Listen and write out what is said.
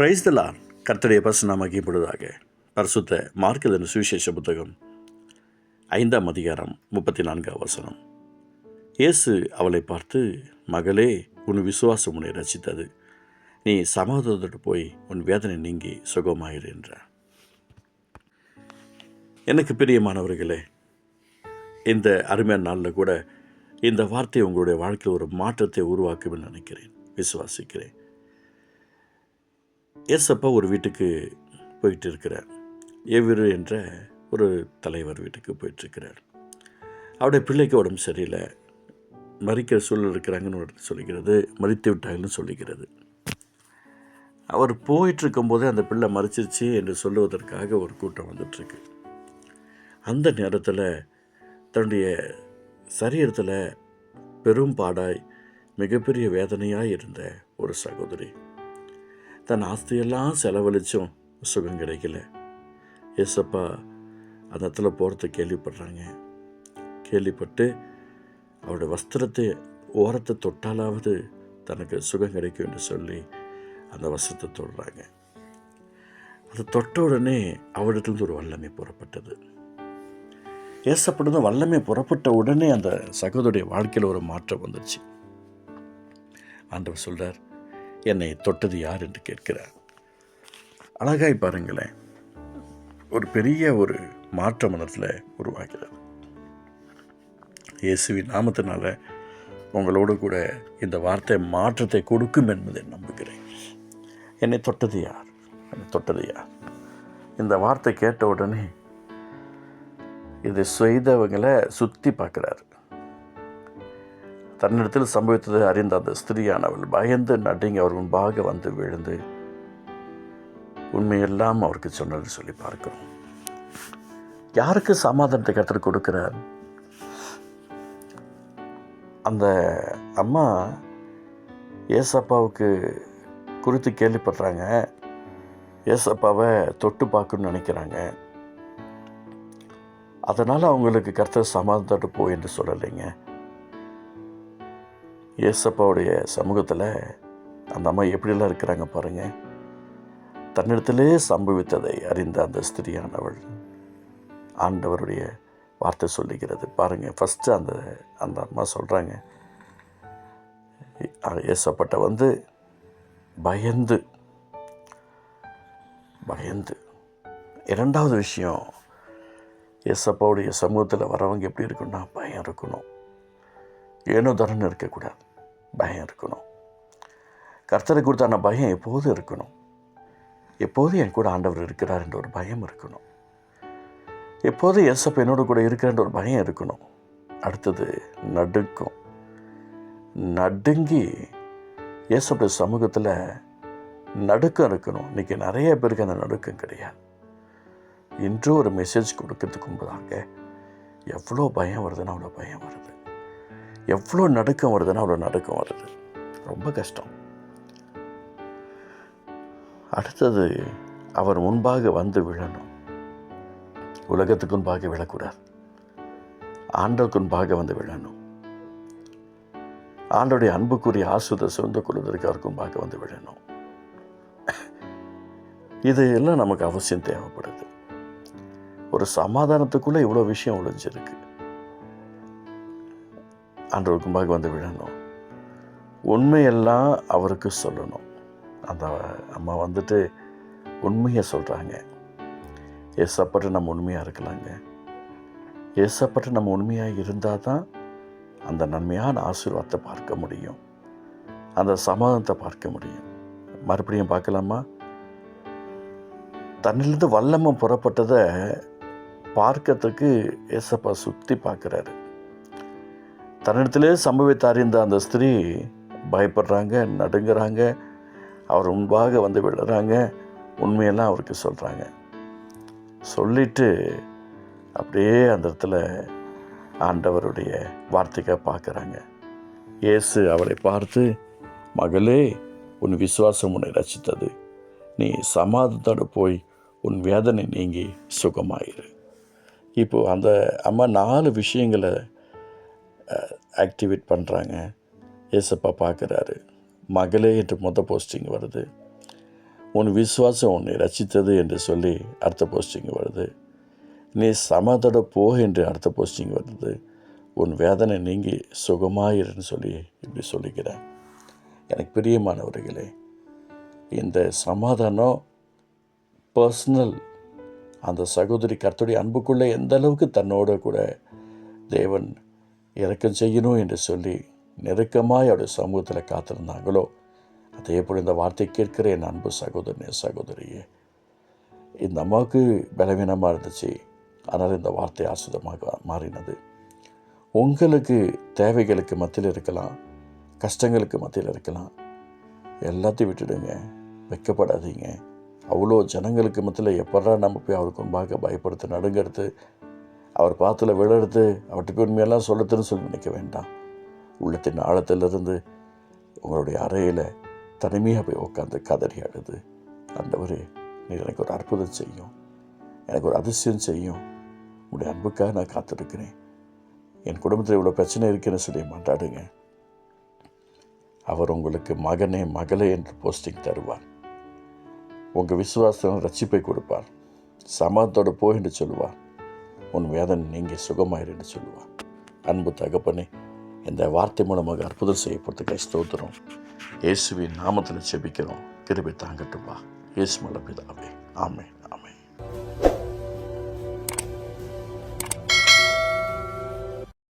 பிரைஸ்தலார் கர்த்தடைய பசு மகிப்படுவதாக பரிசுத்த என்ற சுவிசேஷ புத்தகம் ஐந்தாம் அதிகாரம் முப்பத்தி நான்காம் வசனம். இயேசு அவளை பார்த்து மகளே உன் விசுவாசம் உன்னை ரசித்தது நீ சமாதானத்தோடு போய் உன் வேதனை நீங்கி சுகமாயிரு என்றார். எனக்கு பிரியமானவர்களே இந்த அருமையான நாளில் கூட இந்த வார்த்தை உங்களுடைய வாழ்க்கையில் ஒரு மாற்றத்தை உருவாக்கும் நினைக்கிறேன். விசுவாசிக்கிறேன். ஏசப்பா ஒரு வீட்டுக்கு போயிட்டு இருக்கிறார் ஏவிரு என்ற ஒரு தலைவர் வீட்டுக்கு போயிட்டுருக்கிறார். அவருடைய பிள்ளைக்கு உடம்பு சரியில்லை. மறிக்கிற சூழல் இருக்கிறாங்கன்னு சொல்லிக்கிறது மறித்து விட்டாங்கன்னு சொல்லிக்கிறது அவர் போயிட்டுருக்கும்போதே அந்த பிள்ளை மறிச்சிருச்சு என்று சொல்லுவதற்காக ஒரு கூட்டம் வந்துட்டுருக்கு. அந்த நேரத்தில் தன்னுடைய சரீரத்தில் பெரும் பாடாய் மிகப்பெரிய வேதனையாக இருந்த ஒரு சகோதரி தன் ஆஸ்தியெல்லாம் செலவழிச்சும் சுகம் கிடைக்கல. ஏசப்பா அந்த இடத்துல போகிறத கேள்விப்படுறாங்க. கேள்விப்பட்டு அவருடைய வஸ்திரத்தை ஓரத்தை தொட்டாலாவது தனக்கு சுகம் கிடைக்கும் என்று சொல்லி அந்த வஸ்திரத்தை தொடுறாங்க. அது தொட்ட உடனே அவரிடத்துலேருந்து ஒரு வல்லமை புறப்பட்டது. ஏசப்படுறது வல்லமை புறப்பட்ட உடனே அந்த சகோதரிய வாழ்க்கையில் ஒரு மாற்றம் வந்துச்சு ஆண்டவர் சொல்கிறார் என்னை தொட்டது யார் என்று கேட்கிறார். அழகாய் பாருங்களேன். ஒரு பெரிய ஒரு மாற்ற மனத்தில் உருவாகிறது. இயேசுவின் நாமத்தினால உங்களோடு கூட இந்த வார்த்தை மாற்றத்தை கொடுக்கும் என்பதை நம்புகிறேன். என்னை தொட்டது யார்? என்னை தொட்டது யார்? இந்த வார்த்தை கேட்ட உடனே இதை செய்தவங்களை சுற்றி பார்க்குறாரு. தன்னிடத்தில் சம்பவித்ததை அறிந்த அந்த ஸ்திரியானவள் பயந்து நடுங்கி அவர் முன்பாக வந்து விழுந்து உண்மையெல்லாம் அவருக்கு சொன்னது சொல்லி பார்க்கிறோம். யாருக்கு சமாதானத்தை கற்றுக் கொடுக்கிறார்? அந்த அம்மா ஏசப்பாவுக்கு குறித்து கேள்விப்படுறாங்க. ஏசப்பாவை தொட்டு பார்க்கணும்னு நினைக்கிறாங்க. அதனால் அவங்களுக்கு கர்த்தர் சமாதானத்தோடு போ என்று சொல்லலைங்க. ஏசப்பாவுடைய சமூகத்தில் அந்த அம்மா எப்படிலாம் இருக்கிறாங்க பாருங்கள் தன்னிடத்திலே சம்பவித்ததை அறிந்த அந்த ஸ்திரியானவள் ஆண்டவருடைய வார்த்தை சொல்லுகிறது. பாருங்கள் ஃபஸ்ட்டு அந்த அந்த அம்மா சொல்கிறாங்க ஏசப்பட்ட வந்து பயந்து பயந்து. இரண்டாவது விஷயம் ஏசப்பாவுடைய சமூகத்தில் வரவங்க எப்படி இருக்குன்னா பயம் இருக்கணும். ஏனோ தரன்னு இருக்கக்கூடாது. பயம் இருக்கணும். கர்த்தரை கொடுத்தான பயம் எப்போதும் இருக்கணும்? எப்போதும் என் கூட ஆண்டவர் இருக்கிறார் என்ற ஒரு பயம் இருக்கணும். எப்போதும் எஸ்எப் என்னோட கூட இருக்கிறன்ற ஒரு பயம் இருக்கணும். அடுத்தது நடுக்கும் நடுங்கி ஏசப்படைய சமூகத்தில் நடுக்கம் இருக்கணும். இன்றைக்கி நிறைய பேருக்கு அந்த நடுக்கம் கிடையாது. இன்றும் ஒரு மெசேஜ் கொடுக்கறதுக்கு முன்பதாங்க எவ்வளோ பயம் வருதுன்னா அவ்வளோ பயம் வருது. எவ்வளோ நடுக்கம் வருதுன்னா அவ்வளோ நடுக்கம் வருது. ரொம்ப கஷ்டம். அடுத்தது அவர் முன்பாக வந்து விழணும். உலகத்துக்கு முன்பாக விழக்கூடாது. ஆண்டவருக்கு முன்பாக வந்து விழணும். ஆண்டோடைய அன்புக்குரிய ஆசுத சிறந்த கொள்வதற்கு அவருக்கு முன்பாக வந்து விழணும். இது எல்லாம் நமக்கு அவசியம் தேவைப்படுது. ஒரு சமாதானத்துக்குள்ளே இவ்வளோ விஷயம் ஒழிஞ்சிருக்கு ஆண்டவருக்கு முன்பாக வந்து விழணும் உண்மையெல்லாம் அவருக்கு சொல்லணும். அந்த அம்மா வந்துட்டு உண்மையை சொல்கிறாங்க ஏசப்பட்டு நம்ம உண்மையாக இருக்கலாங்க. ஏசப்பட்டு நம்ம உண்மையாக இருந்தால் தான் அந்த நன்மையான ஆசீர்வாதத்தை பார்க்க முடியும். அந்த சமாதானத்தை பார்க்க முடியும். மறுபடியும் பார்க்கலாமா? தன்னிலிருந்து வல்லமம் புறப்பட்டதை பார்க்கறதுக்கு ஏசப்பா சுற்றி பார்க்குறாரு. தன்னிடத்திலே சம்பவித்து அறிந்த அந்த ஸ்திரீ பயப்படுறாங்க நடுங்கிறாங்க. அவர் முன்பாக வந்து விடுறாங்க உண்மையெல்லாம் அவருக்கு சொல்கிறாங்க சொல்லிட்டு அப்படியே அந்த இடத்துல ஆண்டவருடைய வார்த்தைக்காக பார்க்குறாங்க. இயேசு அவளை பார்த்து மகளே உன் விசுவாசம் உன்னை ரசித்தது நீ சமாதத்தோடு போய் உன் வேதனை நீங்கி சுகமாயிரு. இப்போது அந்த அம்மா நாலு விஷயங்களை ஆக்டிவேட் பண்ணுறாங்க ஏசப்பா பார்க்குறாரு. மகளே என்று மொத்த போஸ்டிங் வருது. உன் விசுவாசம் உன்னை ரசித்தது என்று சொல்லி அடுத்த போஸ்டிங் வருது. நீ சமாதோட போ என்று அடுத்த போஸ்டிங் வருது. உன் வேதனை நீங்கி சுகமாயிருன்னு சொல்லி இப்படி சொல்லிக்கிறேன் எனக்கு பிரியமானவர்களே இந்த சமாதானம் பர்சனல் அந்த சகோதரி கர்த்தருடைய அன்புக்குள்ளே எந்த அளவுக்கு தன்னோட கூட தேவன் இறக்கம் செய்யணும் என்று சொல்லி நெருக்கமாய் அவருடைய சமூகத்தில் காத்திருந்தாங்களோ? அதே போல் இந்த வார்த்தை கேட்கிறேன் அன்பு சகோதரனே சகோதரியே இந்த அம்மாவுக்கு பலவீனமாக இருந்துச்சு. ஆனால் இந்த வார்த்தை ஆசுதமாக மாறினது. உங்களுக்கு தேவைகளுக்கு மத்தியில் இருக்கலாம் கஷ்டங்களுக்கு மத்தியில் இருக்கலாம். எல்லாத்தையும் விட்டுடுங்க வைக்கப்படாதீங்க. அவ்வளோ ஜனங்களுக்கு மத்தியில் எப்படா நம்ம போய் அவருக்கு முன்பாக பயப்படுத்த நடுங்கிறது அவர் பாத்தில் விழுறது அவர்கிட்ட போய் உண்மையெல்லாம் சொல்லத்துன்னு சொல்லி நினைக்க வேண்டாம். உள்ளத்தின் ஆழத்திலிருந்து உங்களுடைய அறையில் தனிமையாக போய் உட்காந்து கதறி அழுது ஆண்டவரே நீர் எனக்கு ஒரு அற்புதம் செய்யும். எனக்கு ஒரு அதிசயம் செய்யும். உங்களுடைய அன்புக்காக நான் காத்திருக்கிறேன். என் குடும்பத்தில் இவ்வளோ பிரச்சனை இருக்குன்னு சொல்லி மாட்டாடுங்க. அவர் உங்களுக்கு மகனே மகளே என்று போஸ்டிங் தருவார். உங்கள் விசுவாசம் ரட்சிப்பை கொடுப்பார். சமாதத்தோடு போ என்று சொல்லுவார். உன் வேதனை நீங்கள் சுகமாயிருன்னு சொல்லுவார் அன்பு தகப்பனே இந்த வார்த்தை மூலமாக அற்புதம் செய்யப்படுறதுக்கு ஸ்தோத்திரம். இயேசுவின் நாமத்தில் செபிக்கிறோம். கிருபி தாங்கட்டும்பா இயேசு மலப்பிதாவே ஆமென்.